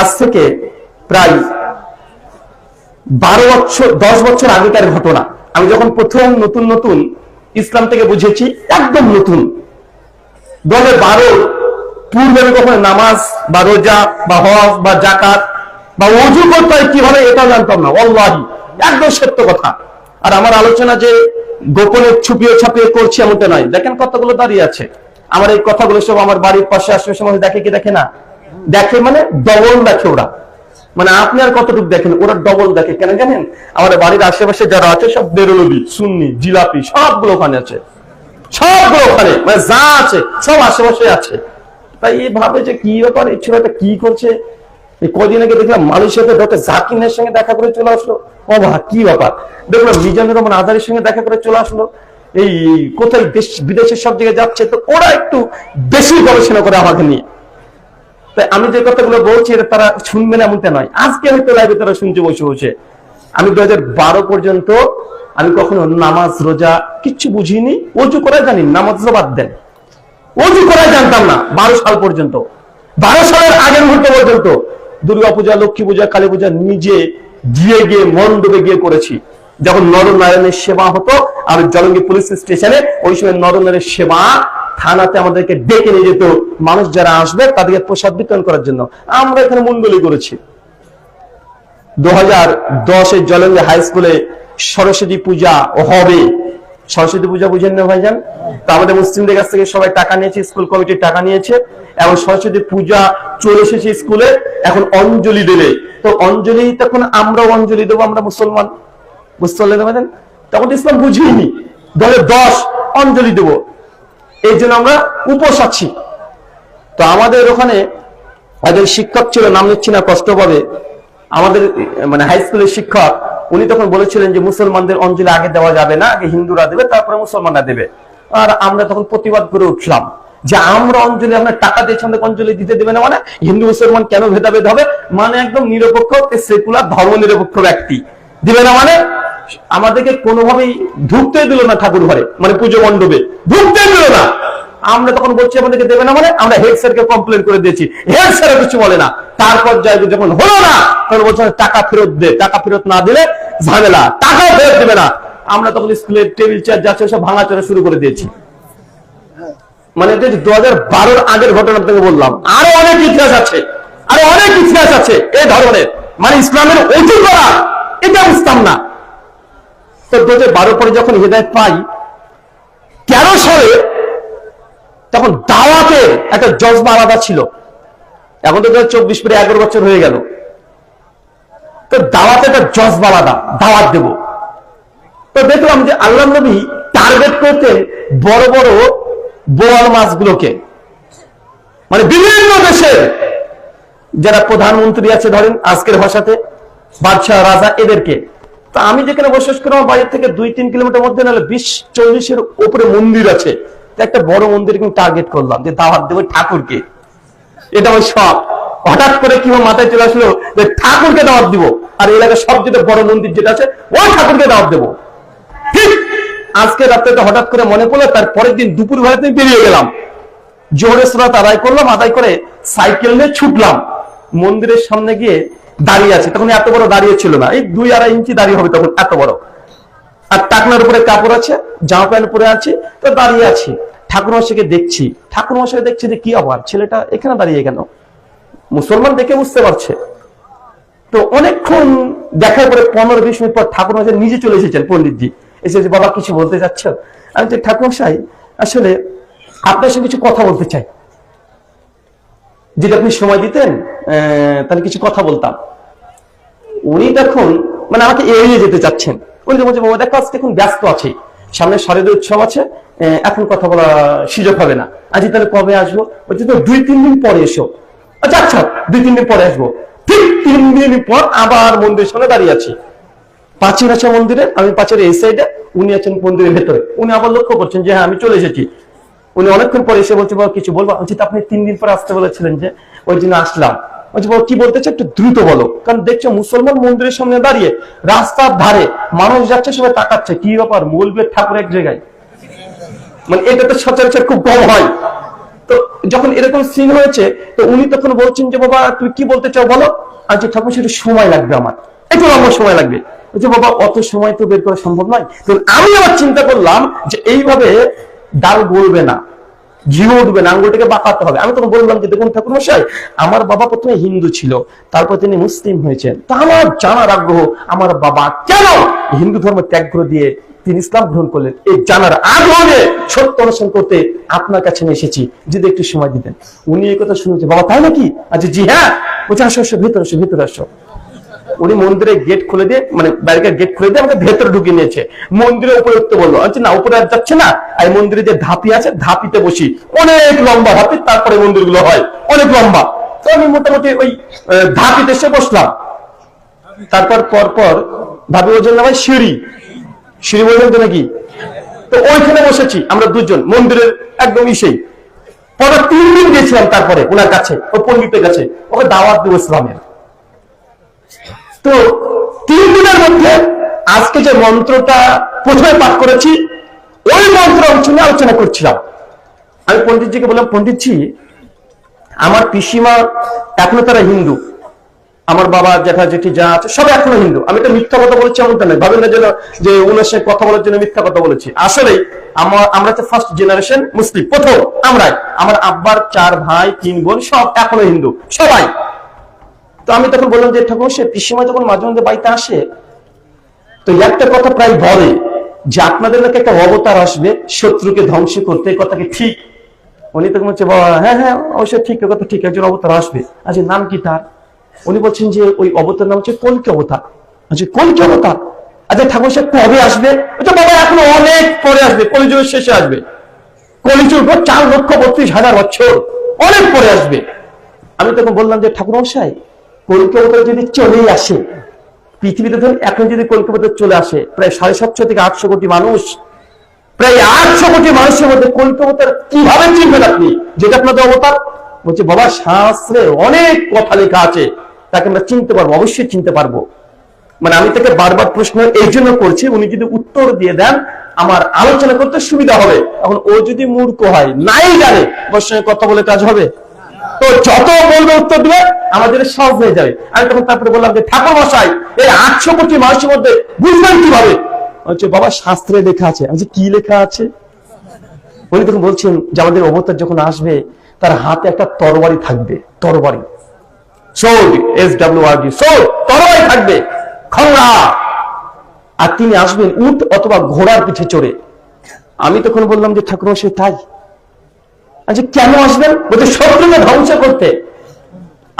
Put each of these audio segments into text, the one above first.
আজ থেকে প্রায় বারো বছর, দশ বছর আগেকার ঘটনা। আমি যখন প্রথম নতুন নতুন ইসলাম থেকে বুঝেছি, একদম নতুন। দু হাজার বারো, পূর্বে আমি কখনো নামাজ বা রোজা বা হজ বা জাকাত বা অজু করতে হয় কীভাবে এটা জানতাম না। অল্লাহি একদম সত্য কথা। আর আমার আলোচনা যে গোপনে ছুপিয়ে ছাপিয়ে করছি এমনটা নয়। দেখেন কতগুলো দাঁড়িয়ে আছে। আমার এই কথাগুলো সব আমার বাড়ির পাশে আশেপাশে মানুষ দেখে কি দেখে না? দেখে মানে ডবল দেখে ওরা। মানে আপনি আর কতটুকু দেখেন? ওরা ডবল দেখে। কেন জানেন? আমাদের বাড়ির আশেপাশে যারা আছে, সব বেরোলবি সুন্নি, জিলাপি, সবগুলো ওখানে আছে। সবগুলো ওখানে। মানে যা আছে, সব আশেপাশে আছে। তাই এই ভাবে যে কি ব্যাপার এই ছেলেটা কি করছে? কদিন আগে দেখলাম মালয়েশিয়াতে ডক্টর জাকিনের সঙ্গে দেখা করে চলে আসলো। ভা কি ব্যাপার? দেখলাম মিজানুর রহমান আজারের সঙ্গে দেখা করে চলে আসলো। এই কোথায় দেশ বিদেশের সব জায়গায় যাচ্ছে, তো ওরা একটু বেশি গবেষণা করে আমাকে নিয়ে। তাই আমি যে কথাগুলো বলছি এটা তারা শুনবে না এমনটা নয়। আজকে হয়তো লাইভে তারা শুনছে, বসে বসে। আমি দু পর্যন্ত আমি কখনো নামাজ, রোজা কিচ্ছু বুঝিনি। অজু করে জানি নামাজ বাদ দেন। অজু করাই জানতাম না, বারো সাল পর্যন্ত। বারো সালের আগের মুহূর্ত পর্যন্ত দুর্গা পূজা, লক্ষ্মী পূজা, কালী পূজা নিজে গিয়ে গিয়ে মন ডুবে গিয়ে করেছি। যখন নরনারায়ণের সেবা হতো আর জলঙ্গি পুলিশ স্টেশনে ওই সময় নরনারায়ণের সেবা থানাতে আমাদেরকে ডেকে নিয়ে যেত মানুষ যারা আসবে তাদেরকে প্রসাদ বিতরণ করার জন্য। আমরা এখানে মন্ডলী করেছি। দু হাজার দশের জলঙ্গি হাই স্কুলে সরস্বতী পূজা হবে। সরস্বতী পূজা বুঝেন না ভাইজান? তো আমাদের মুসলিমদের কাছ থেকে সবাই টাকা নিয়েছে, স্কুল কমিটির টাকা নিয়েছে এবং সরস্বতী পূজা চলে এসেছে স্কুলে। এখন অঞ্জলি দেবে তো অঞ্জলি তখন আমরাও অঞ্জলি দেবো, আমরা মুসলমান। বুঝতে পারলেন তখন ইসলাম বুঝিনি ধরে দশ অঞ্জলি দেবো। এই জন্য আমরা উপোস আছি। তো আমাদের ওখানে একজন শিক্ষক ছিল, নাম নিচ্ছি না, কষ্ট পাবে। আমাদের মানে হাই স্কুলের শিক্ষক, উনি তখন বলেছিলেন যে মুসলমানদের অঞ্জলি আগে দেওয়া যাবে না, আগে হিন্দুরা দেবে, তারপরে মুসলমানরা দেবে। আর আমরা তখন প্রতিবাদ করে উঠলাম যে আমরা অঞ্জলি আপনার টাকা দিয়েছি আমাদের অঞ্জলি দিতে দেবে না মানে হিন্দু, মুসলমান কেন ভেদাভেদ হবে? মানে একদম নিরপেক্ষ সেকুলার ধর্ম নিরপেক্ষ ব্যক্তি। দিবে না মানে? আমাদেরকে কোনোভাবেই ঢুকতে দিল না ঠাকুর ঘরে মানে পুজো মণ্ডপে। ঢুকতে দিল না। আমরা তখন বলছি, আমাদেরকে দেবে না মানে আমরা হেড স্যারকে কমপ্লেন করে দিয়েছি। হেড স্যার কিছু বলে না। তারপর যাই যখন হলো না, তখন বলছে, টাকা ফেরত দে, টাকা ফেরত না দিলে ঝামেলা টাকা ফেরত দেবে না। আমরা তখন স্কুলের টেবিল চেয়ার যাচ্ছে সব ভাঙাচোরা শুরু করে দিয়েছি। মানে দু হাজার বারোর আগের ঘটনা থেকে বললাম, আরও অনেক ইতিহাস আছে, আরও অনেক ইতিহাস আছে এই ধরনের। মানে ইসলামের অজু করা এটা বুঝতাম না। তো বারো পরে যখন হৃদায়ত পাই, তেরো সালে তখন দাওয়াতের একটা জজবা আলাদা ছিল। এখন তো চব্বিশ পরে এগারো বছর হয়ে গেল। তো দাওয়াতে একটা জজবা আলাদা, দাওয়াত দেব। তো দেখলাম যে আল্লাহ নবী টার্গেট করতেন বড় বড় বোয়াল মাছগুলোকে মানে বিভিন্ন দেশের যারা প্রধানমন্ত্রী আছে, ধরেন আজকের ভাষাতে, বাদশাহ রাজা এদেরকে তা আমি যেখানে বসবাস করি আমার বাড়ির থেকে দুই, তিন কিলোমিটার মধ্যে নাহলে বিশ চল্লিশের উপরে মন্দির আছে। একটা বড় মন্দির কিন্তু টার্গেট করলাম, যে দাওয়াত দেবো ঠাকুরকে। এটা আমার শখ। হঠাৎ করে কি মাথায় চলে আসলো যে ঠাকুরকে দাওয়াত দিব। আর এলাকার সবচেয়ে বড় মন্দির যেটা আছে, ওই ঠাকুরকে দাওয়াত দেবো। আজকে রাত্রে হঠাৎ করে মনে পড়ল তার পরের দিন দুপুর বেলাতে বেরিয়ে গেলাম। জোহরের সালাত আদায় করলাম, আদায় করে সাইকেল নিয়ে ছুটলাম। মন্দিরের সামনে গিয়ে দাঁড়িয়ে আছে। তখন এত বড় দাঁড়িয়ে ছিল না। এই দুই আড়াই ইঞ্চি দাঁড়িয়ে হবে তখন এত বড়। আর টাকনার উপরে কাপড় আছে, জামা প্যান্ট পরে আছে, তো দাঁড়িয়ে আছি। ঠাকুর মশাইকে দেখছি। ঠাকুর মশাই দেখছি যে কি আবার ছেলেটা এখানে দাঁড়িয়ে কেন? মুসলমান দেখে বুঝতে পারছে। তো অনেকক্ষণ দেখার পরে পনেরো বিশ মিনিট পর ঠাকুর মশাই নিজে চলে এসেছেন পন্ডিতজি এসে যে বাবা, কিছু বলতে চাচ্ছ? আমি তো ঠাকুর মশাই আসলে আপনার সঙ্গে কিছু কথা বলতে চাই। যদি আপনি সময় দিতেন তাহলে কিছু কথা বলতাম। উনি তখন মানে আমাকে এড়িয়ে যেতে চাচ্ছেন। উনি বলছে বাবা, দেখো আজকে এখন ব্যস্ত আছে। সামনে শারদীয় উৎসব আছে এখন কথা বলা সুযোগ হবে না। আজ তাহলে কবে আসব? বলছে, তো দুই, তিন দিন পরে এসো। আচ্ছা আচ্ছা দুই, তিন দিন পরে আসব। ঠিক তিন দিন পর আবার মন্দিরের সামনে দাঁড়িয়ে আছি। পাঁচির আছে মন্দিরে, আমি পাঁচের এই সাইডে উনি আছেন মন্দিরের ভেতরে। উনি আবার লক্ষ্য করছেন যে হ্যাঁ আমি চলে এসেছি। উনি অনেকক্ষণ পরে এসে বলছে, বাবা, কিছু বলব? বলছি আপনি তিন দিন পরে আসতে বলেছিলেন যে, ওই জন্য আসলাম। বলছি, বাবা, কি বলতে চাই একটু দ্রুত বলো। কারণ দেখছ, মুসলমান মন্দিরের সামনে দাঁড়িয়ে রাস্তার ধারে মানুষ যাচ্ছে, সবাই তাকাচ্ছে। কি ব্যাপার? মৌলবের ঠাকুর এক জায়গায়? মানে এটা তো সচরাচর খুব কম হয়। তো যখন এরকম সিন হয়েছে, তো উনি তখন বলছেন যে, বাবা, তুমি কি বলতে চাও বলো? আর যে ঠাকুর, সেটা সময় লাগবে আমার। একটু লম্বা সময় লাগবে। বলছে, বাবা, অত সময় তো বের করা সম্ভব নয়। তো আমি আবার চিন্তা করলাম যে, এইভাবে ডাল গলবে না জিও উঠবে না, আঙ্গুলটাকে বাঁকাতে হবে। আমি তখন বললাম যে, দেখুন ঠাকুর মশাই, আমার বাবা প্রথমে হিন্দু ছিল, তারপর তিনি মুসলিম হয়েছেন। তা আমার জানার আগ্রহ, আমার বাবা কেন হিন্দু ধর্ম ত্যাগ করে দিয়ে তিনি ইসলাম গ্রহণ করলেন? এই জানার আগ্রহ সত্য অনুসরণ করতে আপনার কাছে নিয়ে এসেছি। যদি একটু সময় দিতেন। উনি এই কথা শুনেছে। বাবা, তাই নাকি? আচ্ছা জি হ্যাঁ। বলছে, আসো আসো, ভিতরে আসো ভিতরে আসো। উনি মন্দিরের গেট খুলে দিয়ে মানে ব্যারিকেড গেট খুলে দিয়ে আমাকে ভেতরে ঢুকিয়ে নিয়েছে। মন্দিরের উপরে উঠতে বলল আচ্ছা না, উপরে আর যাচ্ছে না। আর মন্দিরে যে ধাপি আছে, ধাপিতে বসি। অনেক লম্বা ধাপি, তারপরে মন্দিরগুলো হয়। অনেক লম্বা। তো আমি মোটামুটি ওই ধাপিতে এসে বসলাম। তারপর, পর পর ভাবি জন্য হয় সিঁড়ি। সিঁড়ি বললেন তো নাকি? তো ওইখানে বসেছি, আমরা দুজন, মন্দিরের একদম ইসেই। পরে তিন দিন গেছিলাম তারপরে, ওনার কাছে ও পণ্ডিতের কাছে। ওকে দাওয়াত দেবো ইসলামের। তো তিন দিনের মধ্যে আজকে যে মন্ত্রটা প্রথমে পাঠ করেছি, ওই মন্ত্র নিয়ে আলোচনা করছিলাম। আমি পণ্ডিতজিকে বললাম, পণ্ডিতজি, আমার পিসিমা এখনও তারা হিন্দু। আমার বাবা, জ্যাঠা, জেঠি যা আছে, সব এখনও হিন্দু। আমি তো মিথ্যা কথা বলছি এমনটা নয়। ভাবেন না যেন যে উনার সাথে কথা বলার জন্য মিথ্যা কথা বলেছি। আসলে আমার, আমরা তো ফার্স্ট জেনারেশন মুসলিম প্রথম আমরাই। আমার আব্বার চার ভাই, তিন বোন, সব এখনও হিন্দু। সবাই। তো আমি তখন বললাম যে ঠাকুর সে পিসিমা যখন মাঝে মধ্যে বাড়িতে আসে, তো একটা কথা প্রায় বলে যে, আপনাদের নাকি একটা অবতার আসবে শত্রুকে ধ্বংস করতে, এই কথা ঠিক। উনি তখন বলছে, বাবা হ্যাঁ হ্যাঁ অবশ্যই ঠিক কথা ঠিক, একজন অবতার আসবে। আচ্ছা নাম কি তার? উনি বলছেন যে, ওই অবতার নাম হচ্ছে কলকি অবতার। আচ্ছা কলকি অবতার আচ্ছা ঠাকুর সাহেব কবে আসবে? আচ্ছা বাবা, এখনও অনেক পরে আসবে, কলিযুগের শেষে আসবে। কলিযুগ চার লক্ষ বত্রিশ হাজার বছর, অনেক পরে আসবে। আমি তখন বললাম যে ঠাকুর মশাই কলকাতা যদি চলেই আসে, পৃথিবীতে ধরুন এখন যদি কলকাতা চলে আসে, প্রায় সাড়ে সাতশো থেকে আটশো কোটি মানুষ, প্রায় আটশো কোটি মানুষের মধ্যে কলকাতার কীভাবে চিনবেন আপনি? যেটা আপনাদের অবতার? বলছে, বাবা, শাস্ত্রে অনেক কথা লেখা আছে, তাকে আমরা চিনতে পারব, অবশ্যই চিনতে পারব। মানে আমি তাকে বারবার প্রশ্ন এই জন্য করছি, উনি যদি উত্তর দিয়ে দেন, আমার আলোচনা করতে সুবিধা হবে। এখন ও যদি মূর্খ হয়, নাই জানে ওর সঙ্গে কথা বলে কাজ হবে। তো যত বলবে উত্তর দিবে আমাদের সহজ হয়ে যাবে। আমি তখন তারপরে বললাম যে, ঠাকুর মশাই, এই আটশো কোটি মানুষের মধ্যে বুঝবেন কীভাবে? হচ্ছে বাবা, শাস্ত্রে লেখা আছে। আমি কি লেখা আছে? উনি তখন বলছেন যে, আমাদের অবতার যখন আসবে, তার হাতে একটা তরবারি থাকবে, তরবারি। Sword S W R D sword তরবারি থাকবে, খংরা। আর তিনি আসবেন উট অথবা ঘোড়ার পিঠে চড়ে। আমি তখন বললাম যে ঠাকুর মশাই তাই। আচ্ছা কেন আসবেন? বলছে শত্রুকে ধ্বংস করতে।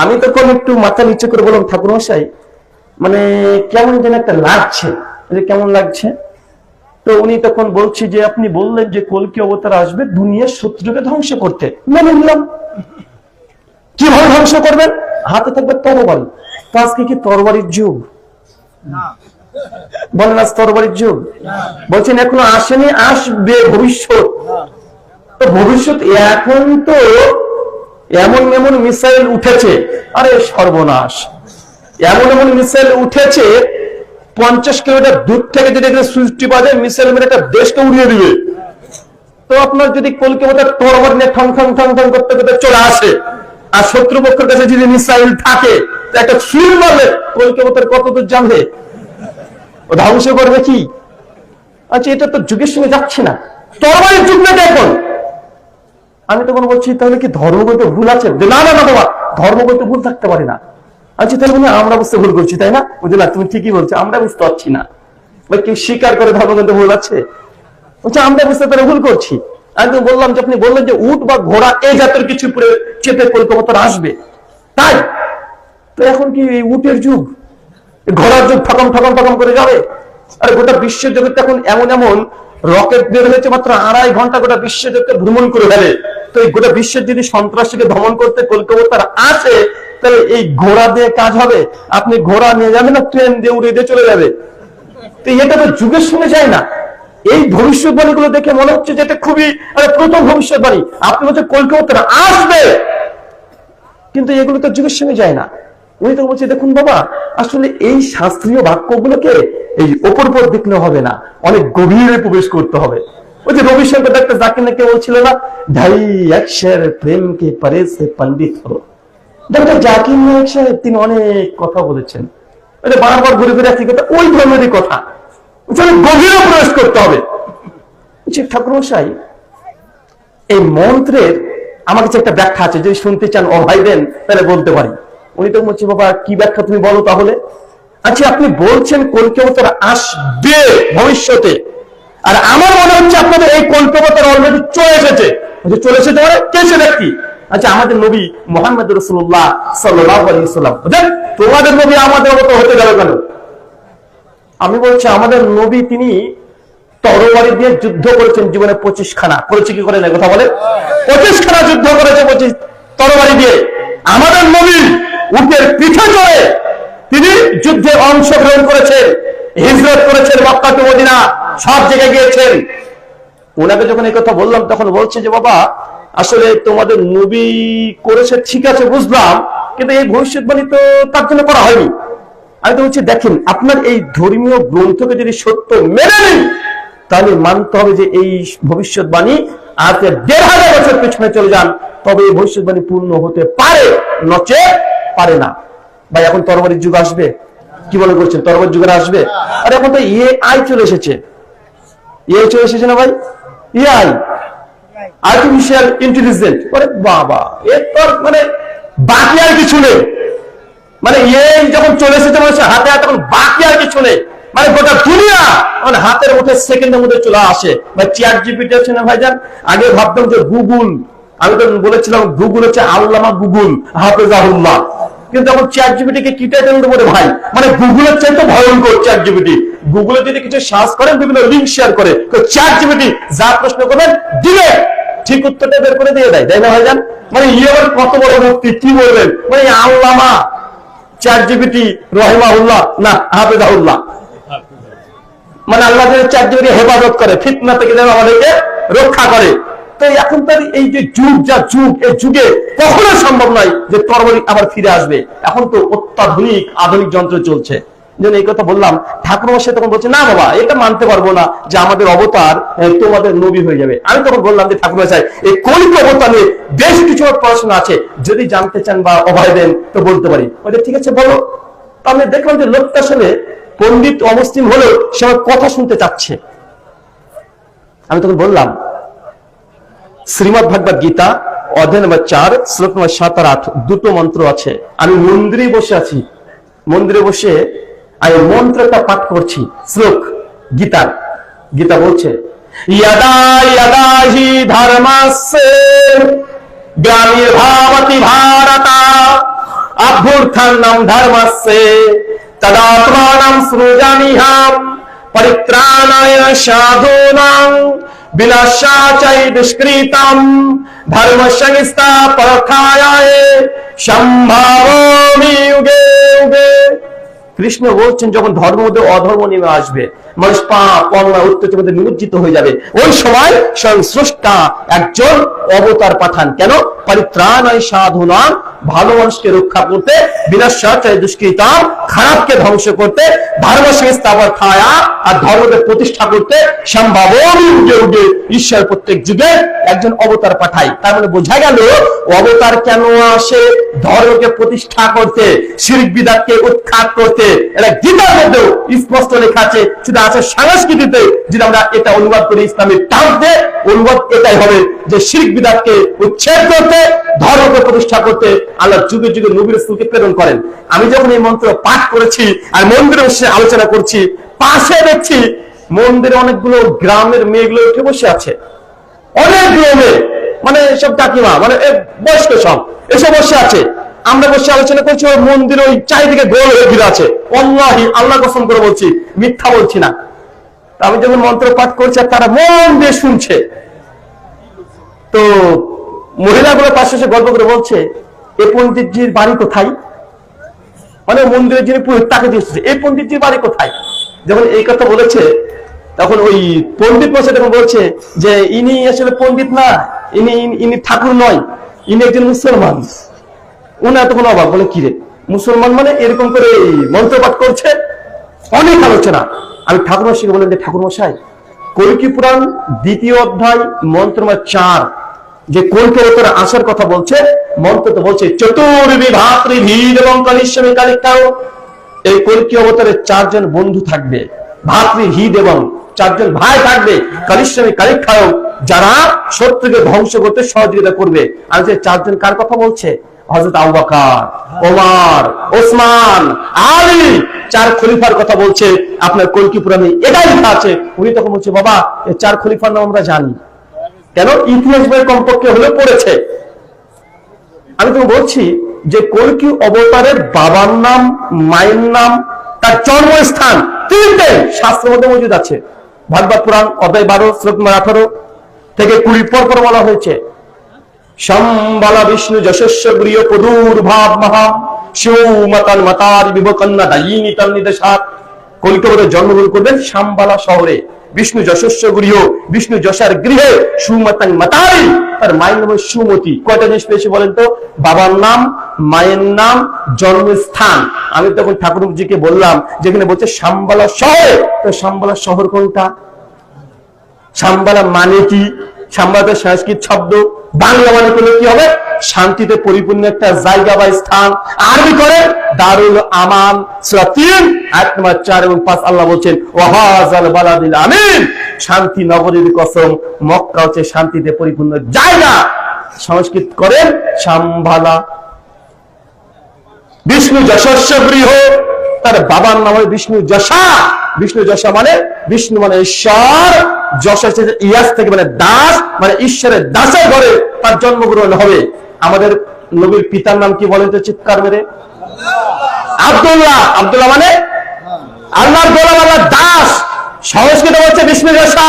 আমি তখন একটু মাথা নিচু করে বললাম, ঠাকুর মশাই মানে কেমন যেন একটা লাগছে। কেমন লাগছে? তো উনি তখন বলছি যে, আপনি বললেন যে কলকি অবতার আসবে দুনিয়ার শত্রুকে ধ্বংস করতে। মেনে নিলাম। কীভাবে ধ্বংস করবেন? হাতে থাকবে তরবারি। তো আজকে কি তরবারির যুগ? বলেন, আজ তরবারির যুগ? বলছেন, এখনও আসেনি, আসবে ভবিষ্যৎ। তো ভবিষ্যৎ এখন তো এমন এমন মিসাইল উঠেছে, আরে সর্বনাশ। এমন এমন মিসাইল উঠেছে, পঞ্চাশ কিলোমিটার দূর থেকে যদি সুইচটি বাজে মিসাইল মেরে একটা দেশকে উড়িয়ে দিবে। তো আপনার যদি কলকাতা তরবার নিয়ে ঠং ঠং ঠং ঠং করতে করতে চলে আসে, আর শত্রুপক্ষের কাছে যদি মিসাইল থাকে একটা সুর মারলে কলকাতার কত দূর জানবে ও ধ্বংস করবে কি? আচ্ছা এটা তো যুগের সঙ্গে যাচ্ছে না। তরবারের যুগ না এখন। আমি তখন বলছি, তাহলে কি ধর্মগত ভুল আছে? না না না বাবা, ধর্মগত ভুল থাকতে পারে না। আচ্ছা তাহলে মনে আমরা বুঝতে ভুল করছি, তাই না? বুঝলে তুমি ঠিকই বলছো, আমরা বুঝতে পারছি না। বা কেউ স্বীকার করে ধর্মগত ভুল আছে? বলছে, আমরা বুঝতে পারে ভুল করছি। আমি তো বললাম যে, আপনি বললেন যে উট বা ঘোড়া এই জাতের কিছু পরে চেপে কলকাতা আসবে। তাই? তো এখন কি এই উটের যুগ? ঘোড়ার যুগ ঠকম ঠকম ঠকম করে যাবে? আর, গোটা বিশ্ব জগৎ এখন এমন এমন, রকেট বের হয়েছে মাত্র আড়াই ঘণ্টা গোটা বিশ্ব জগৎকে ভ্রমণ করে ফেলে। তো এই গোটা বিশ্বের যদি সন্ত্রাসীকে ভ্রমণ করতে কলকাতার আছে, তাহলে এই ঘোড়া দিয়ে কাজ হবে? আপনি ঘোড়া নিয়ে যাবেন না, ট্রেন দিয়ে উড়ে দিয়ে চলে যাবে? তো এটা তো যুগের সঙ্গে যায় না। এই ভবিষ্যৎবাণী গুলো দেখে মনে হচ্ছে যে এটা খুবই প্রথম ভবিষ্যৎবাণী আপনি হচ্ছে কলকাতা আসবে। কিন্তু এগুলো তো যুগের সঙ্গে যায় না। উনি তো বলছে, দেখুন বাবা, আসলে এই শাস্ত্রীয় বাক্যগুলোকে এই ওপর উপর দেখলে হবে না। অনেক গভীরে প্রবেশ করতে হবে। ওই ডাক্তার বলছিল না? ঢাই পরে সে ডাক্তার নায়ক সাহেব, তিনি অনেক কথা বলেছেন। বারবার ঘুরে একই কথা। ওই কথা করতে হবে। এই মন্ত্রের আমার কাছে একটা ব্যাখ্যা আছে, যদি শুনতে চান ও ভাই দেন, তাহলে বলতে পারি। উনি তো বলছে, বাবা, কি ব্যাখ্যা তুমি বলো তাহলে? আচ্ছা আপনি বলছেন কলকাতার আসবে ভবিষ্যতে? আর আমার মনে হচ্ছে আপনাদের এই কলকাতার অলরেডি চলে এসেছে। চলে এসেছে মানে কে সে ব্যক্তি? আচ্ছা আমাদের নবী মোহাম্মদ রসুল্লাহ সাল্লাহ আলাইসাল্লাম তোমাদের নবী আমাদের মতো হতে গেল কেন? আমি বলছি, আমাদের নবী তিনি তরবারি দিয়ে যুদ্ধ করেছেন জীবনে পঁচিশ খানা করেছে কি করে কথা বলে পঁচিশ খানা যুদ্ধ করেছে পঁচিশ তরবারি দিয়ে। আমাদের নবী উটের পিঠে চড়ে তিনি যুদ্ধে অংশগ্রহণ করেছেন, হিজরত করেছেন মক্কা মদিনা সব জায়গায় গিয়েছেন। ওনাকে যখন এই কথা বললাম, তখন বলছে যে, বাবা, আসলে তোমাদের নবী করেছে, ঠিক আছে, বুঝলাম, কিন্তু এই ভবিষ্যৎবাণী তো তার জন্য করা হয়নি। আমি তো বলছি, দেখেন, আপনার এই ধর্মীয় গ্রন্থকে যদি সত্য মেনে নেন, তাহলে মানতে হবে যে এই ভবিষ্যৎবাণী আজ দেড় হাজার বছর পেছনে চলে যান, তবে এই ভবিষ্যৎবাণী পূর্ণ হতে পারে, নচে পারে না। ভাই, এখন তরবারির যুগ আসবে? কি মনে করছেন, তরবারির যুগের আসবে? আর, এখন তো ইয়ে আই চলে এসেছে। ইয়ে চলে এসেছে না ভাই? ইআই আর্টিফিশিয়াল ইন্টেলিজেন্ট বাবা মানে বাকি আর কিছু নেই। মানে এই যখন চলে এসেছে মানুষের হাতে হাতে, তখন বাকি আর কিছু নেই। মানে গোটা দুনিয়া মানে হাতের মধ্যে সেকেন্ডের মধ্যে চলে আসে। ভাই চেয়ার জিপিটি আছে না আগে ভাবতাম যে গুগল, আমি তো বলেছিলাম, গুগল হচ্ছে আল্লামা গুগল, হাফেজাহুল্লাহ। কিন্তু এখন চেয়ার জিপিটি কে টাইটেল দেবো ভাই? মানে গুগলের চাইতে ভয়ঙ্কর চেয়ার জিপিটি গুগলে যদি কিছু সার্চ করেন, বিভিন্ন লিঙ্ক শেয়ার করে, তো চেয়ার জিপিটি যা প্রশ্ন করবেন দিলে ঠিক উত্তরটা বের করে দিয়ে দেয়, তাই না ভাইজান? মানে ইয়ে আবার কত বড় মুক্তি কি বলবেন? মানে আল্লামা চার জিবিটি রহিমাউল্লাহ না হাফেজাউল্লাহ মানে আল্লাহ চার জিবিটি হেফাজত করে, ফিতনা থেকে যেন আমাদেরকে রক্ষা করে। তো এখন তার এই যে যুগ, যা যুগ, এই যুগে কখনো সম্ভব নয় যে তরবারি আবার ফিরে আসবে। এখন তো অত্যাধুনিক, আধুনিক যন্ত্র চলছে। এই কথা বললাম, ঠাকুর মশাই তখন বলছে, না বাবা, এটা মানতে পারব না যে আমাদের অবতার তোমাদের নবী হয়ে যাবে। আমি তখন বললাম যে, ঠাকুর মশাই এই কলিত অবতার নিয়ে বেশ কিছু পড়াশোনা আছে। যদি জানতে চান বা অভয় দেন, তো বলতে পারি। বলে, ঠিক আছে, বলো। তো আমি দেখলাম যে লোকটা আসলে পণ্ডিত অমুসলিম হলেও সে কথা শুনতে চাচ্ছে। আমি তখন বললাম শ্রীমদ ভাগবত গীতা, অধ্যায় নম্বর চার, শ্লোক নম্বর সাত আর আট, দুটো মন্ত্র আছে। আমি মন্দিরে বসে আছি। মন্দিরে বসে আমি মন্ত্রটা পাঠ করছি। শ্লোক, গীতার। গীতা বলছে পরিত্রাণায় সাধূনাং বিনাশাচৈ দুষ্কৃতম ধর্ম সংস্থা সম্ভাবমি যুগে যুগে কৃষ্ণ বলছেন যখন ধর্ম অধর্ম নেমে আসবে মানুষ পাপ, অন্যায় অত্যাচার মধ্যে নিমজ্জিত হয়ে যাবে। ওই সময় স্বয়ং স্রষ্টা একজন অবতার পাঠান। কেন? পরিত্রাণায় সাধনা ভালো মানুষকে রক্ষা করতে খারাপকে ধ্বংস করতে খায়া আর ধর্মকে প্রতিষ্ঠা করতে ঈশ্বর প্রত্যেক যুগে একজন অবতার পাঠায়। তার মানে বোঝা গেল, অবতার কেন আসে? ধর্মকে প্রতিষ্ঠা করতে শিরিক উৎখাত করতে। এটা গীতার মধ্যেও স্পষ্ট লেখা আছে। সেটা আছে সংস্কৃতিতে, যদি আমরা এটা অনুবাদ করি ইসলামের টানতে, অনুবাদ এটাই হবে যে শিরিক বিদাতকে উচ্ছেদ করতে, ধর্মকে প্রতিষ্ঠা করতে আল্লাহ যুগে যুগে নবীর স্কুলকে প্রেরণ করেন। আমি যখন এই মন্ত্র পাঠ করেছি আর মন্দিরে বসে আলোচনা করছি, পাশে দেখছি মন্দিরে অনেকগুলো গ্রামের মেয়েগুলো উঠে বসে আছে। অনেকগুলো মেয়ে মানে সব কাকিমা মানে বয়স্ক সব এসব বসে আছে। আমরা বসে আলোচনা করছি ওই মন্দির ওই চারিদিকে গোল হয়ে ঘিরে আছে। অল্লাহি আল্লাহ কসম করে বলছি, মিথ্যা বলছি না। আমি যখন মন্ত্র পাঠ করছি আর তারা মন দিয়ে শুনছে, তো মহিলাগুলো পাশে এসে গল্প করে বলছে, এ পণ্ডিতজির বাড়ি কোথায়? মানে মন্দিরের যিনি পুরোহিত, তাকে দিয়েছে এই পণ্ডিতজির বাড়ি কোথায়? যখন এই কথা বলেছে, তখন ওই পন্ডিত মশাই তখন বলছে যে, ইনি আসলে পন্ডিত না ইনি ইনি ঠাকুর নয়, ইনি একজন মুসলমান। উনি তখন অবাক, বলে, কিরে, মুসলমান মানে এরকম করে মন্ত্রপাঠ করছে? অনেক আলোচনা। আমি ঠাকুর মশাইকে বললাম যে ঠাকুর মশাই কলকি পুরাণ, দ্বিতীয় অধ্যায়, মন্ত্র চার, যে কলকি অবতারে আসার কথা বলছে, মন্ত্র তো বলছে চতুর্বি ভাতৃ ভীর এবং কালিশ্বমী কালিকাও এই কলকি অবতারে চারজন বন্ধু থাকবে, ভাতৃ হিদ এবং চারজন ভাই থাকবে কালিশ্বমী কালিকাও যারা শত্রুকে ধ্বংস করতে সহযোগিতা করবে। আর যে চারজন কার কথা বলছে? হজরত আবুবাকার ওমার, ওসমান, আলী, চার খলিফার কথা বলছে, আপনার কলকি পুরাণে এটাই আছে। উনি তখন বলছে, বাবা এই চার খলিফার নাম আমরা জানি। কেন? ইতিহাস কমপক্ষে হলে পড়েছে। আমি তো বলছি যে কলকি অবতারের বাবার নাম, মায়ের নাম, তার জন্মস্থান তিনটে মধ্যে মজুদ আছে। ভাগবত পুরাণ অধ্যায় বারো, শ্লোক আঠারো থেকে কুড়ি পর পর বলা হয়েছে। সম্বালা বিষ্ণু যশস্ব গৃহ পদুর ভাব মহা শিবমাতান মাতার বিভকন্যা দায়িনী তার নির্দেশাত। কলিকাতায় জন্মগ্রহণ করবেন শাম্বালা শহরে। বিষ্ণু যশস্ব গৃহ বিষ্ণু যশার গৃহে মাতাই তার মায়ের নাম সুমতি। কয়টা জিনিস বলেন তো? বাবার নাম, মায়ের নাম, জন্মস্থান। আমি তখন ঠাকুরজিকে বললাম, যেখানে বলছে শাম্বালা শহরে। তো শাম্বালা শহর কোনটা? সাম্বালা মানে কি? সাম্বালা সংস্কৃত শব্দ। বাংলা মানে করলে কি হবে? শান্তিতে পরিপূর্ণ একটা জায়গা বা স্থান। আরবি করে দারুল আমান তিন, আয়াত নম্বর চার এবং পাঁচ। আল্লাহ বলছেন বালাদিল আমিন। শান্তি নগরীর কসম, মক্কা হচ্ছে শান্তিতে পরিপূর্ণ জায়গা। সংস্কৃত করেন সাম্বালা বিষ্ণু যশস্ব গৃহ তার বাবার নাম হয় বিষ্ণু যশা। বিষ্ণু যশা মানে বিষ্ণু মানে ঈশ্বর। যশা ইয়াস থেকে মানে দাস মানে ঈশ্বরের দাসের ঘরে তার জন্মগ্রহণ হবে। আমাদের নবীর পিতার নাম কি বলেন তো চিৎকার মেরে? আব্দুল্লাহ। আব্দুল্লাহ মানে আল্লাহর গোলাম আল্লাহ দাস। সংস্কৃত হচ্ছে বিষ্ণু যশা।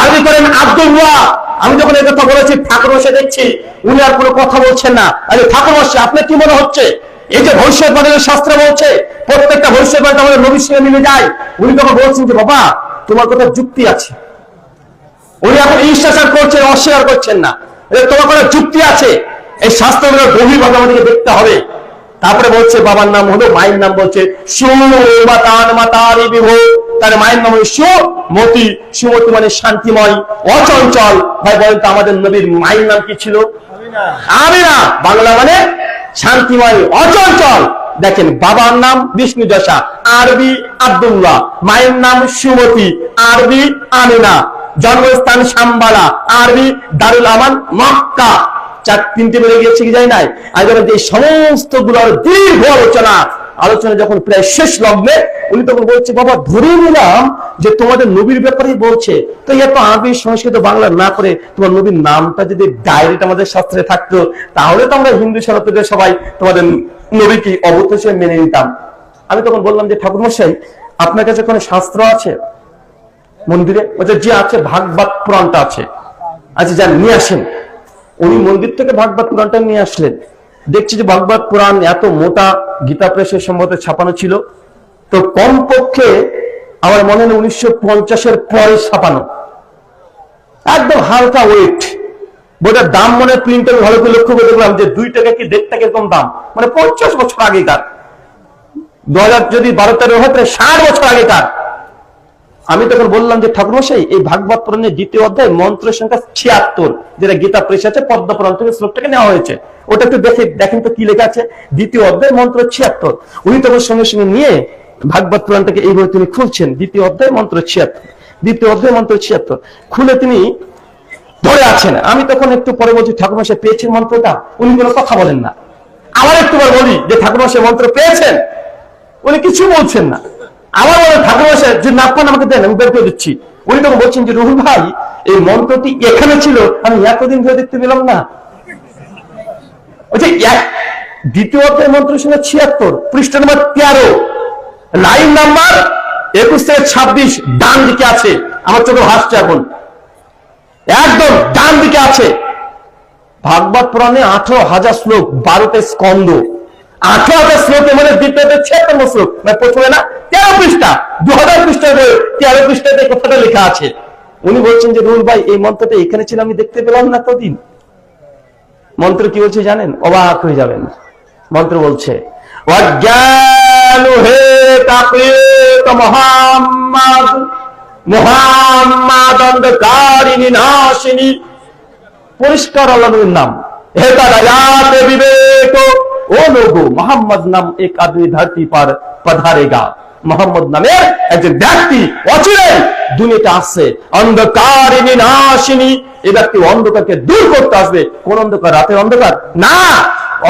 আরবি করেন আব্দুল্লাহ। আমি যখন এই কথা বলেছি, ঠাকুর বসে দেখছি, উনি আর কোনো কথা বলছেন না। আরে ঠাকুর বসে আপনার কি মনে হচ্ছে? এই যে ভবিষ্যৎবাণীর শাস্ত্র বলছে, প্রত্যেকটা ভবিষ্যৎবাণী আমাদের নবীর সঙ্গে মিলে যায়। উনি তখন বলছেন যে, বাবা, তোমার কথা যুক্তি আছে। উনি এখন ইনস্টাচার করছেন, অস্বীকার করছেন না। তোমার কোনো যুক্তি আছে। এই শাস্ত্রগুলোর গভীরভাবে আমাদেরকে দেখতে হবে। তারপরে বলছে, বাবার নাম হলো, মায়ের নাম বলছে মায়ের নাম হলো সুমতি মানে শান্তিময়, অচঞ্চল। ভাই, বলেন তো আমাদের নবীর মায়ের নাম কি ছিল? আমিনা। বাংলা মানে শান্তিময়, অচঞ্চল। দেখেন, বাবার নাম বিষ্ণু দশা আরবি আব্দুল্লাহ, মায়ের নাম সুমতি, আরবি আমিনা, জন্মস্থান সাম্বালা, আরবি দারুল আমান মক্কা। চার তিনটে বেড়ে গিয়েছে কি যাই নাই? আজ এই সমস্তগুলোর দীর্ঘ আলোচনা। আলোচনা যখন প্রায় শেষ লগ্নে, উনি তখন বলছে, বাবা, ধরে নিলাম যে তোমাদের নবীর ব্যাপারেই বলছে। তো এত আরবি সংস্কৃত বাংলা না করে তোমার নবীর নামটা যদি ডাইরেক্ট আমাদের শাস্ত্রে থাকতো, তাহলে তো আমরা হিন্দু সনাতনের সবাই তোমাদের নবীকে অবতোষ মেনে নিতাম। আমি তখন বললাম যে, ঠাকুর মশাই, আপনার কাছে কোনো শাস্ত্র আছে? মন্দিরে যে আছে, ভাগবত পুরাণটা আছে। আচ্ছা যান, নিয়ে আসেন। উনি মন্দির থেকে ভাগবত পুরাণটা নিয়ে আসলেন। দেখছি যে ভাগবত পুরাণ এত মোটা গীতা প্রেসের সম্ভবত ছাপানো ছিল। তো কমপক্ষে আমার মনে হয় উনিশশো পঞ্চাশের পরে ছাপানো। একদম হালকা ওয়েট বইটার দাম মনে প্রিন্টার ভালো করে লক্ষ্য করে দেখলাম যে দুই টাকা কি দেড় টাকা এরকম দাম। মানে পঞ্চাশ বছর আগেকার। দু হাজার যদি বারো তেরো হয়, তাহলে ষাট বছর আগেকার। আমি তখন বললাম যে ঠাকুরমশাই এই ভাগবত পুরাণের দ্বিতীয় অধ্যায় মন্ত্রের সংখ্যা ছিয়াত্তর, যেটা গীতা প্রেস আছে, পদ্ম পুরাণ থেকে শ্লোকটাকে নেওয়া হয়েছে। ওটা একটু দেখে, দেখেন তো কি লেখা আছে? দ্বিতীয় অধ্যায় মন্ত্র ছিয়াত্তর। উনি তখন সঙ্গে সঙ্গে নিয়ে ভাগবত পুরাণটাকে এইভাবে তিনি খুলছেন, দ্বিতীয় অধ্যায় মন্ত্র ছিয়াত্তর। দ্বিতীয় অধ্যায় মন্ত্র ছিয়াত্তর। খুলে তিনি ধরে আছেন। আমি তখন একটু পরে বলছি ঠাকুরমশাই পেয়েছেন মন্ত্রটা? উনি কোনো কথা বলেন না। আবার একটুবার বলি যে ঠাকুরমশাই মন্ত্র পেয়েছেন? উনি কিছু বলছেন না। আমার বলে ঠাকুর বসে যে নাকপান আমাকে দেন, আমি বের করে দিচ্ছি। উনি তখন বলছেন যে, রুহুল ভাই, এই মন্ত্রটি এখানে ছিল, আমি এতদিন ধরে দেখতে পেলাম না। দ্বিতীয় মন্ত্র ছিল ছিয়াত্তর, পৃষ্ঠ নম্বর তেরো। লাইন নাম্বার একুশ থেকে ছাব্বিশ, ডান দিকে আছে। আমার চোখে হাসছে এখন। একদম ডান দিকে আছে। ভাগবত পুরাণে আঠারো হাজার শ্লোক, বারোটা স্কন্দ আঠারো হাজার শ্লোকে মানে দ্বিতীয়তে ছিয়াত্তর শ্লোক। মানে প্রথমে না, তেরো পৃষ্ঠা দু হাজার তেরো পৃষ্ঠাতে কথাটা লেখা আছে। উনি বলছেন যে, রুল ভাই, এই মন্ত্রটা এখানে ছিল, আমি দেখতে পেলাম না তদিন মন্ত্র কি বলছে জানেন? অবাক হয়ে যাবেন। মন্ত্র বলছে নাশিনী পরিষ্কার আল্লাহ নাম। হেদায়াত বিবেক ও লোগো, মোহাম্মদ নাম এক আদমি ধরতি পার পধারেগা। মোহাম্মদ নামের একজন ব্যক্তি অচিরে দুনিয়াতে আসছে। অন্ধকারিণী নাশিনী এই ব্যক্তি অন্ধকারকে দূর করতে আসবে। কোন অন্ধকার রাতের অন্ধকার? না,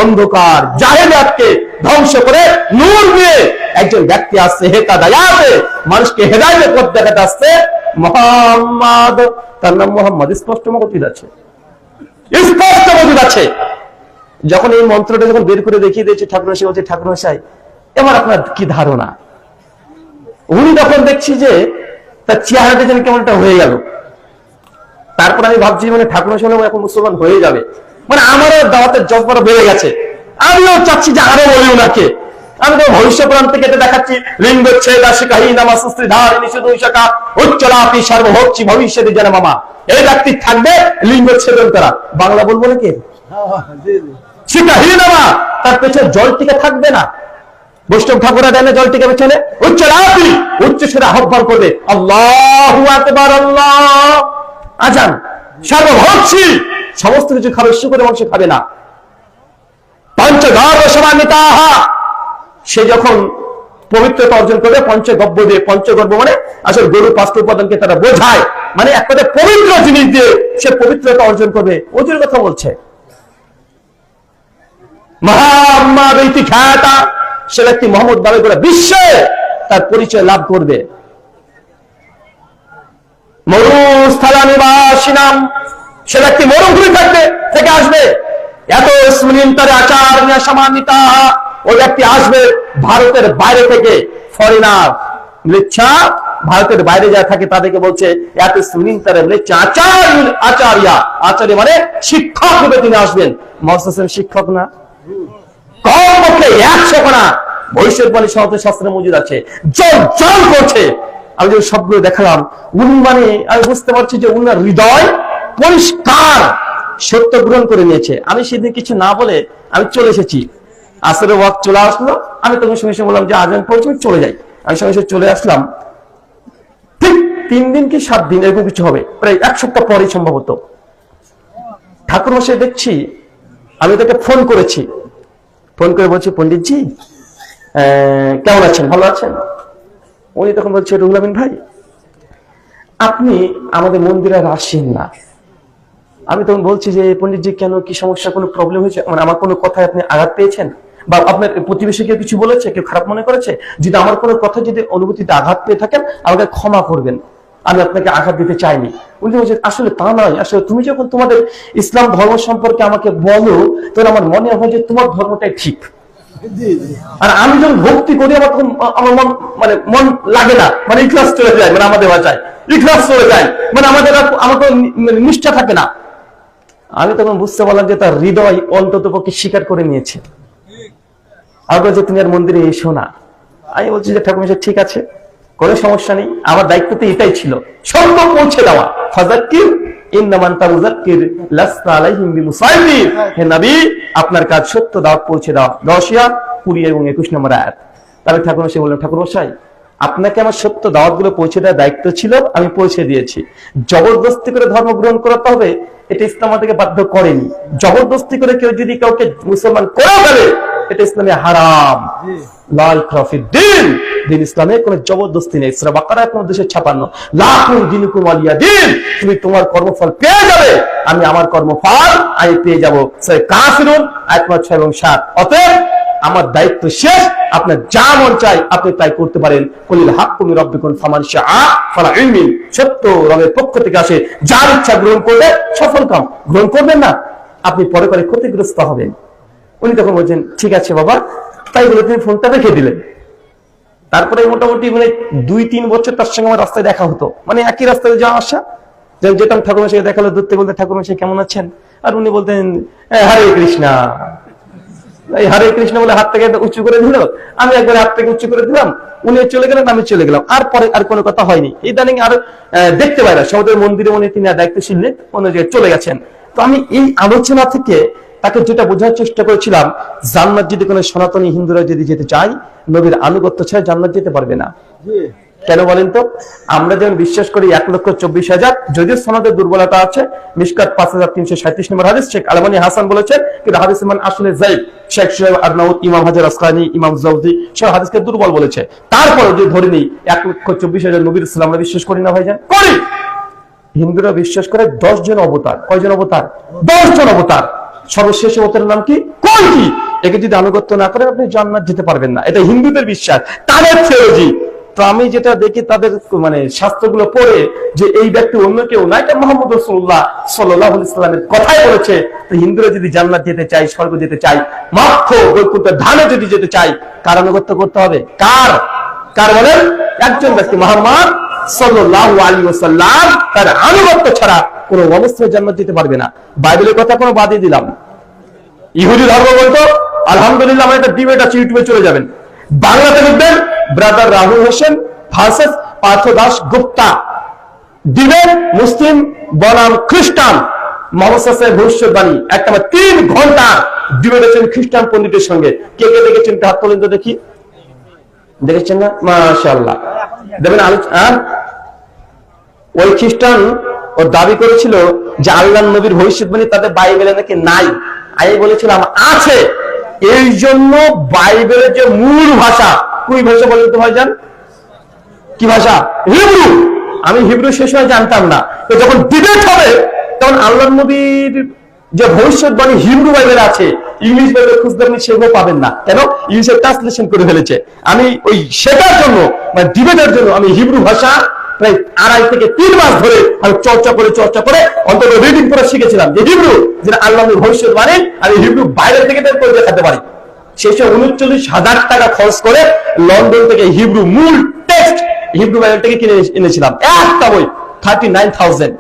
অন্ধকার জাহেলিয়াতকে ধ্বংস করে নূর দিয়ে একজন ব্যক্তি আসছে হেদায়াতে মানুষকে হেদায়েতের পথ দেখাতে আসছে মোহাম্মদ। তার নাম মোহাম্মদ, স্পষ্ট মগতির আছে। স্পষ্ট মজুদ আছে। যখন এই মন্ত্রটা যখন বের করে দেখিয়ে দিয়েছে ঠাকুর মশাই বলছে ঠাকুর মশাই এবার আপনার কি ধারণা? উনি তখন দেখছি যে তার চেহারাটা যেন কেমন হয়ে গেল। তারপর আমি ভাবছি মানে ঠাকুর মশাই এখন মুসলমান হয়ে যাবে। মানে আমারও দাওয়াতের জজবারও বেড়ে গেছে। আমিও চাচ্ছি যে আরও বলি ওনাকে আমি তো ভবিষ্যপুরাণ থেকে এটা দেখাচ্ছি। লিঙ্গ ছেদা শিকাহী নামা সুস্ত্রী ধারী, নিষেধ শাখা উচ্চলাপি সর্বভোক্ষী ভবিষ্যতে যেন মামা এই ব্যক্তি থাকবে লিঙ্গ ছেদন করা। বাংলা বলব নাকি? নামা তার পেছনে জল টিকে থাকবে না। বৈষ্ণব ঠাকুরা দেন জল টিকে পেছনে। উচ্চ রাতি উচ্চ সুরে আহ্বান করবে। আল্লাহু আল্লাহ। আজান। সমস্ত কিছু খাবে শুকুরে খাবে না। সে যখন পবিত্রতা অর্জন করবে পঞ্চগব্য দিয়ে, পঞ্চগর্ভ মানে আসলে গরু পাঁচটা উপাদানকে তারা বোঝায়। মানে এক কথায় পবিত্র জিনিস দিয়ে সে পবিত্রতা অর্জন করবে। ওদের কথা বলছে। মোহাম্মদ ইতি খ্যাতা সে ব্যক্তি মোহাম্মদ দাবি করে বিশ্বে তার পরিচয় লাভ করবে। সে ব্যক্তি মরুভূমি থাকবে, থেকে আসবে। এত স্মৃন্তরে আচার সমানিতা ওই ব্যক্তি আসবে ভারতের বাইরে থেকে, ফরেনার। মৃচ্ছা ভারতের বাইরে থাকে, তাদেরকে বলছে, এত মৃচ্ছা আচার্য আচার্যা। আচার্য মানে শিক্ষক রূপে তিনি আসবেন। মহাসাসেন শিক্ষক না? কমপক্ষে একশো খানা ভবিষ্যৎবাণী মজুদ আছে। জল জল করছে। আমি যে সবগুলো দেখালাম, উনি মানে আমি বুঝতে পারছি যে উনার হৃদয় পরিষ্কার। সত্য গ্রহণ করে নিয়েছে। আমি সেদিন কিছু না বলে আমি চলে এসেছি। আসলে ওয়াক চলে আসলো। আমি তখন সঙ্গে বললাম যে আজ আমি চলে যাই। আমি সঙ্গে চলে আসলাম। ঠিক তিন দিন কি সাত দিন, এরকম কিছু হবে। প্রায় এক সপ্তাহ পরেই সম্ভবত ঠাকুর মশাই দেখছি আমি তাকে ফোন করেছি। ফোন করে বলছি পন্ডিতজি কেমন আছেন? ভালো আছেন। উনি তখন বলছে রুহুল ভাই, আপনি আমাদের মন্দিরে আসেন না। আমি তখন বলছি যে পন্ডিতজি কেন কি সমস্যা কোনো প্রবলেম হয়েছে? মানে আমার কোনো কথায় আপনি আঘাত পেয়েছেন? বা আপনার প্রতিবেশী কেউ কিছু বলেছে? কেউ খারাপ মনে করেছে? যদি আমার কোনো কথা যদি অনুভূতিতে আঘাত পেয়ে থাকেন, আমাকে ক্ষমা করবেন। আমি আপনাকে আঘাত দিতে চাইনি। উনি বলছেন আসলে তা নয়। আসলে তুমি যখন তোমাদের ইসলাম ধর্ম সম্পর্কে আমাকে বলো তখন আমার মনে হয় যে তোমার ধর্মটাই ঠিক। আর আমি যখন ভক্তি করি, আমার তখন আমার মন মানে মন লাগে না। মানে ইখলাস চলে যায় মানে আমাদের ভাষায়। ইখলাস চলে যায়। মানে আমাদের আমার কোনো মানে নিষ্ঠা থাকে না। আমি তখন বুঝতে পারলাম যে তার হৃদয় অন্তত পক্ষে স্বীকার করে নিয়েছে। আর বলছে, তুমি আর মন্দিরে এসো না। আমি বলছি যে ঠাকুর ঠিক আছে। কোনো সমস্যা নেই। আমার দায়িত্ব তো এটাই ছিল। সত্য পৌঁছে দেওয়া। ফাজাক্কির আপনার কাজ সত্য, দাওয়াত পৌঁছে দশিয়া কুড়ি এবং একুশ নম্বর আয়াত। তবে ঠাকুর মশাই বললেন ঠাকুর আপনাকে আমার সত্য দাওয়াতগুলো পৌঁছে দেওয়ার দায়িত্ব ছিল, আমি পৌঁছে দিয়েছি। জবরদস্তি করে ধর্ম গ্রহণ করাতে হবে এটা ইসলাম আমাদেরকে বাধ্য করেনি। জবরদস্তি করে কেউ যদি কাউকে মুসলমান করে ফেলে এটা ইসলামে হারাম। লাল ক্রফি দিন। দিন ইসলামে কোনো জবরদস্তি নেই। সুরা বাকারা কোনো দেশে ছাপান্ন। লাখুন দিনুকুম আলিয়া দিন। তুমি তোমার কর্মফল পেয়ে যাবে। আমি আমার কর্মফল আমি পেয়ে যাব। কাফিরুন এক মাস ছয় এবং সাত। অতএব আমার দায়িত্ব শেষ। আপনার যা মন চাই আপনি তাই করতে পারেন। কলিল হাক তুমি রব্বিকুন ফামান শাহ ফালা ইলমিন। সত্য রবের পক্ষ থেকে আসে। যার ইচ্ছা গ্রহণ করলে সফল কাম গ্রহণ করবেন না। আপনি পরে পরে ক্ষতিগ্রস্ত হবেন। উনি তখন বলছেন, ঠিক আছে বাবা। তাই বলে তিনি ফোনটা রেখে দিলেন। তারপরে মোটামুটি মানে দুই, তিন বছর তার সঙ্গে আমার রাস্তায় দেখা হতো। মানে একই রাস্তায় যাওয়া আসা যে যেতাম ঠাকুর মশাই দেখাল দূর থেকে বলতে ঠাকুর মশাই কেমন আছেন? আর উনি বলতেন হরে কৃষ্ণা। এই হরে কৃষ্ণ বলে হাত থেকে উঁচু করে দিল। আমি একবার হাত থেকে উঁচু করে দিলাম, উনি চলে গেলেন, আমি চলে গেলাম। আর পরে আর কোনো কথা হয়নি। ইদানিং আর দেখতে পাই না। সমুদ্রের মন্দিরে উনি তিনি দায়িত্বশীল নেই, অন্য জায়গায় চলে গেছেন। তো আমি এই আলোচনা থেকে তাকে যেটা বোঝার চেষ্টা করেছিলাম, জান্নাত যদি কোনো সনাতনী হিন্দুরা যদি যেতে চায়, নবীর আনুগত্য ছাড়া জান্নাত যেতে পারবে না। কেন বলেন তো? আমরা যেমন বিশ্বাস করি এক লক্ষ চব্বিশ হাজার, যদিও সনদের দুর্বলতা আছে, মিসকাত পাঁচ হাজার তিনশো সাঁত্রিশ নম্বর হাদিস, শেখ আলমানি হাসান বলেছেন কিন্তু হাদিস ইমান আসলে জাইব শেখ সোহেব আরনাউদ ইমাম হাজার আসকানি, ইমাম জাউদি, সব হাদিসকে দুর্বল বলেছে। তারপরে যদি ধরে নিই, এক লক্ষ চব্বিশ হাজার নবীর ইসলাম, আমরা বিশ্বাস করি না ভাইজান? করি! হিন্দুরা বিশ্বাস করে দশ জন অবতার। কয়জন অবতার? দশ জন অবতার। সর্বশেষ অবতারের নাম কি? কলকি একে যদি আনুগত্য না করেন, আপনি জান্নাত যেতে পারবেন না। এটা হিন্দুদের বিশ্বাস। তাদের থিওলজি তো আমি যেটা দেখি, তাদের মানে শাস্ত্রগুলো পড়ে যে এই ব্যক্তি অন্য কেউ না, এটা মোহাম্মদ রসুল্লাহ সাল্লাহ ইসলামের কথাই বলেছে। তো হিন্দুরা যদি জান্নাত যেতে চাই স্বর্গ যেতে চাই মাক্ষ বৈকুণ্ঠ ধানে যদি যেতে চাই কার আনুগত্য করতে হবে? কার? কার বলেন? একজন ব্যক্তি, মোহাম্মদ সাল্লাল্লাহু আলাইহি ওয়াসাল্লাম। তার আনুগত্য ছাড়া কোনো অবস্থায় জান্নাত দিতে পারবে না। বাইবেলের কথা কোনো বাদই দিলাম। ইহুদি ধর্ম বলতো, আলহামদুলিল্লাহ, আমার একটা ডিবেট আছে ইউটিউবে চলে যাবেন। বাংলাতে লিখবেন brother Rahul Hossain versus Partha Das Gupta. Debate মুসলিম বনাম খ্রিস্টান। ভবিষ্যৎবাণী। একটা তিন ঘণ্টা খ্রিস্টান পণ্ডিতের সঙ্গে। কে কে দেখেছেন? হাত তো দেখি। দেখেছেন না? মাশাআল্লাহ। দেখবেন আলোচনা ওই খ্রিস্টান ও দাবি করেছিল যে আল্লাহ নবীর ভবিষ্যৎবাণী তাদের বাইবেলে নাকি নাই। আমি বলেছিলাম, আছে। এই জন্য বাইবেলের যে মূল ভাষা কুই ভাষা বলেন তো ভাইজান? কি ভাষা? হিব্রু। আমি হিব্রু সে সময় জানতাম না। তো যখন ডিবেট হবে, তখন আল্লাহ নবীর যে ভবিষ্যৎবাণী হিব্রু বাইবেল আছে, ইংলিশ বাইবেল খুঁজতে আপনি সেগুলো পাবেন না। কেন? ইংলিশে ট্রান্সলেশন করে ফেলেছে। আমি ওই সেটার জন্য মানে ডিবেটের জন্য আমি হিব্রু ভাষা প্রায় আড়াই থেকে তিন মাস ধরে আমি চর্চা করে চর্চা করে অন্তত রিডিং করে শিখেছিলাম যে হিব্রু যেটা আল্লাহ ভবিষ্যৎ ভবিষ্যৎবাণী আমি হিব্রু বাইরে থেকে বের দেখাতে পারি। শেষে উনচল্লিশ হাজার টাকা খরচ করে লন্ডন থেকে হিব্রু মূল টেক্সট হিব্রু বাইবেল থেকে কিনে এনেছিলাম। একটা বই থার্টি নাইন থাউজেন্ড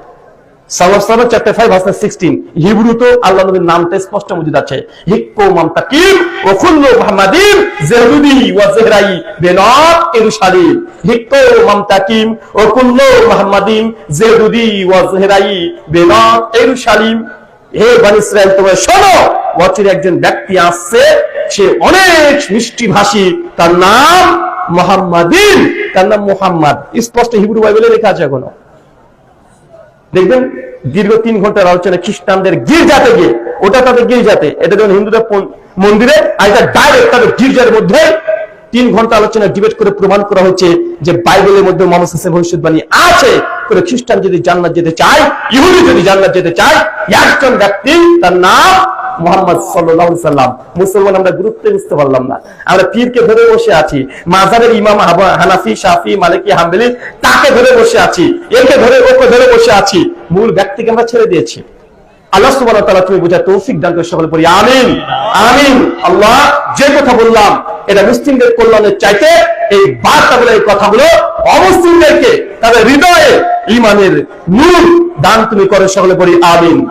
একজন ব্যক্তি আসছে, সে অনেক মিষ্টি ভাষী তার নাম মোহাম্মদিন, তার নাম মোহাম্মদ। স্পষ্ট হিব্রু বাইবেলে লেখা আছে এখনও। দেখবেন দীর্ঘ তিন ঘণ্টার আলোচনা খ্রিস্টানদের গির্জাতে গিয়ে, ওটা তাদের গির্জাতে, এটা যেমন হিন্দুদের মন্দিরে ডাইরেক্ট তাদের গির্জার মধ্যে তিন ঘণ্টা আলোচনা ডিবেট করে প্রমাণ করা হচ্ছে যে বাইবেলের মধ্যে মানুষ আছে, ভবিষ্যৎবাণী আছে করে খ্রিস্টান যদি জান্নাত যেতে চায়, ইহুদি যদি জান্নাত যেতে চায়, একজন ব্যক্তি তার নাম মোহাম্মদ সাল্লাম। মুসলমান আমরা গুরুত্ব বুঝতে পারলাম না। আমরা পীরকে ধরে বসে আছি। মাজারের ইমাম হানাফি, শাফি, মালিকি, হাম্বেলি, তাকে ধরে বসে আছি। একে ধরে, ওকে ধরে বসে আছি। মূল ব্যক্তিকে আমরা ছেড়ে দিয়েছি। আল্লাহ হৃদয়ে ইমানের নূর দান তুমি করে সকলে পড়ি, আমিন।